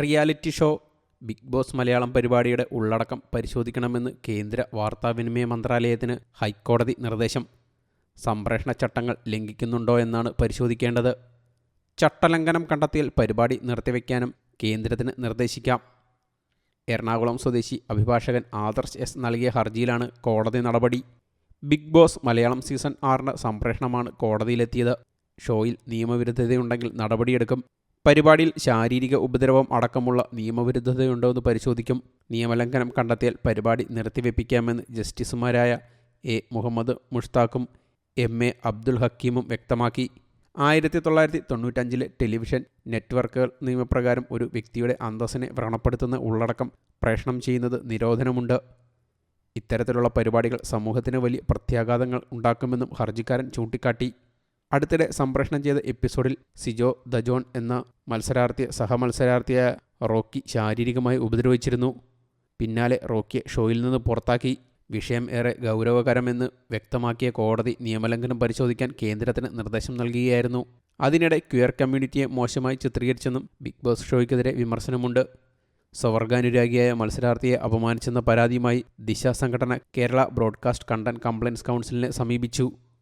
Reality show Big Boss Malayalam പരിപാടിയുടെ ഉള്ളടക്കം പരിശോധിക്കണമെന്ന് കേന്ദ്ര വാർത്താവിനിമയ മന്ത്രാലയത്തിന് ഹൈക്കോടതി നിർദ്ദേശം. സംപ്രേഷണ ചട്ടങ്ങൾ ലംഘിക്കുന്നുണ്ടോ എന്നാണ് പരിശോധിക്കേണ്ടത്. ചട്ടലംഘനം കണ്ടെത്തിയാൽ പരിപാടി നിർത്തിവെക്കാനും കേന്ദ്രത്തിന് നിർദ്ദേശിക്കാം. എറണാകുളം സ്വദേശി അഭിഭാഷകൻ ആദർശ് എസ് നൽകിയ ഹർജിയിലാണ് കോടതി നടപടി. ബിഗ് ബോസ് മലയാളം സീസൺ ആറിന് സംപ്രേഷണമാണ് കോടതിയിലെത്തിയത്. ഷോയിൽ നിയമവിരുദ്ധതയുണ്ടെങ്കിൽ നടപടിയെടുക്കും. പരിപാടിയിൽ ശാരീരിക ഉപദ്രവം അടക്കമുള്ള നിയമവിരുദ്ധതയുണ്ടോ എന്ന് പരിശോധിക്കും. നിയമലംഘനം കണ്ടെത്തിയാൽ പരിപാടി നിർത്തിവെപ്പിക്കാമെന്ന് ജസ്റ്റിസുമാരായ എ. മുഹമ്മദ് മുഷ്താഖും എം. എ. അബ്ദുൽ ഹക്കീമും വ്യക്തമാക്കി. ആയിരത്തി തൊള്ളായിരത്തി തൊണ്ണൂറ്റഞ്ചിലെ ടെലിവിഷൻ നെറ്റ്വർക്കുകൾ നിയമപ്രകാരം ഒരു വ്യക്തിയുടെ അന്തസ്സിനെ വ്രണപ്പെടുത്തുന്ന ഉള്ളടക്കം പ്രേഷണം ചെയ്യുന്നത് നിരോധനമുണ്ട്. ഇത്തരത്തിലുള്ള പരിപാടികൾ സമൂഹത്തിന് വലിയ പ്രത്യാഘാതങ്ങൾ ഉണ്ടാക്കുമെന്നും ഹർജിക്കാരൻ ചൂണ്ടിക്കാട്ടി. അടുത്തിടെ സംപ്രേഷണം ചെയ്ത എപ്പിസോഡിൽ സിജോ ദജോൺ എന്ന മത്സരാർത്ഥി സഹമത്സരാർത്ഥിയായ റോക്കി ശാരീരികമായി ഉപദ്രവിച്ചിരുന്നു. പിന്നാലെ റോക്കിയെ ഷോയിൽ നിന്ന് പുറത്താക്കി. വിഷയം ഏറെ ഗൗരവകരമെന്ന് വ്യക്തമാക്കിയ കോടതി നിയമലംഘനം പരിശോധിക്കാൻ കേന്ദ്രത്തിന് നിർദ്ദേശം നൽകുകയായിരുന്നു. അതിനിടെ ക്വിയർ കമ്മ്യൂണിറ്റിയെ മോശമായി ചിത്രീകരിച്ചെന്നും ബിഗ് ബോസ് ഷോയ്ക്കെതിരെ വിമർശനമുണ്ട്. സ്വവർഗാനുരാഗിയായ മത്സരാർത്ഥിയെ അപമാനിച്ചെന്ന പരാതിയുമായി ദിശ സംഘടന കേരള ബ്രോഡ്കാസ്റ്റ് കണ്ടന്റ് കംപ്ലയിൻസ് കൗൺസിലിനെ സമീപിച്ചു.